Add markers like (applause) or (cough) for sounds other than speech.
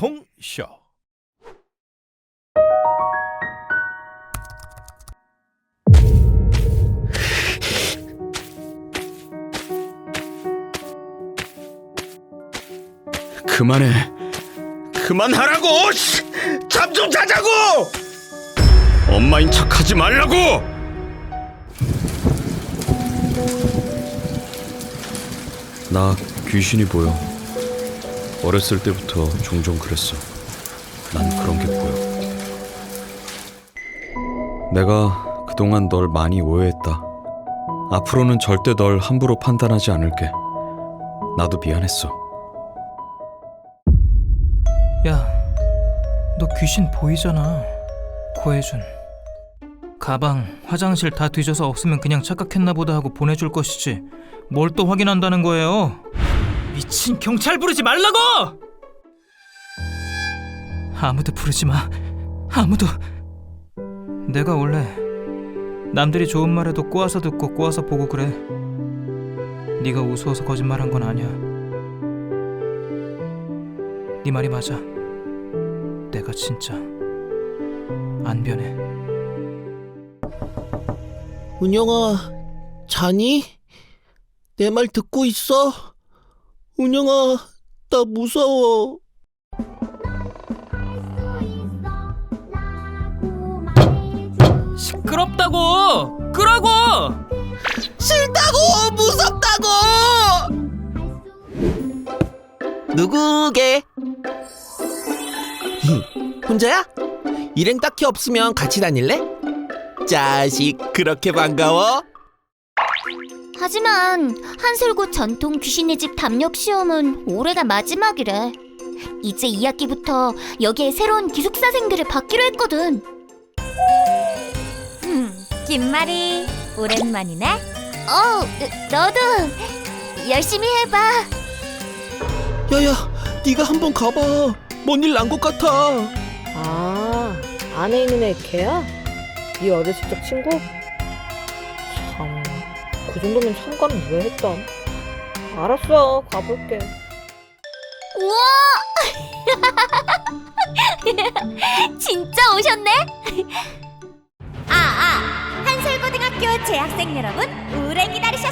홍쇼 그만해. 그만하라고! 잠 좀 자자고! 엄마인 척하지 말라고! 나 귀신이 보여. 어렸을 때부터 종종 그랬어. 난 그런 게 보여. 내가 그동안 널 많이 오해했다. 앞으로는 절대 널 함부로 판단하지 않을게. 나도 미안했어. 야, 너 귀신 보이잖아. 고해준. 가방, 화장실 다 뒤져서 없으면 그냥 착각했나 보다 하고 보내줄 것이지. 뭘 또 확인한다는 거예요? 미친 경찰 부르지 말라고! 아무도 부르지 마. 아무도. 내가 원래 남들이 좋은 말해도 꼬아서 듣고 꼬아서 보고 그래. 네가 우스워서 거짓말한 건 아니야. 네 말이 맞아. 내가 진짜 안 변해. 운영아, 자니? 내 말 듣고 있어? 운영아, 나 무서워. 시끄럽다고! 끄라고! 싫다고! 무섭다고! 누구게? 혼자야? 일행 딱히 없으면 같이 다닐래? 자식, 그렇게 반가워? 하지만 한솔고 전통 귀신의 집 담력 시험은 올해가 마지막이래. 이제 2학기부터 여기에 새로운 기숙사생들을 받기로 했거든. 음, 김말이 오랜만이네. 어, 너도 열심히 해봐. 야야, 네가 한번 가봐. 뭔 일 난 것 같아. 아, 안에 있는 애 걔야? 네 어렸을 적 친구? 참, 그 정도면 참관은 왜 했담? 알았어, 가볼게. 우와! (laughs) 진짜 오셨네? (laughs) 아, 아, 한솔고등학교 재학생 여러분, 오래. 지금부터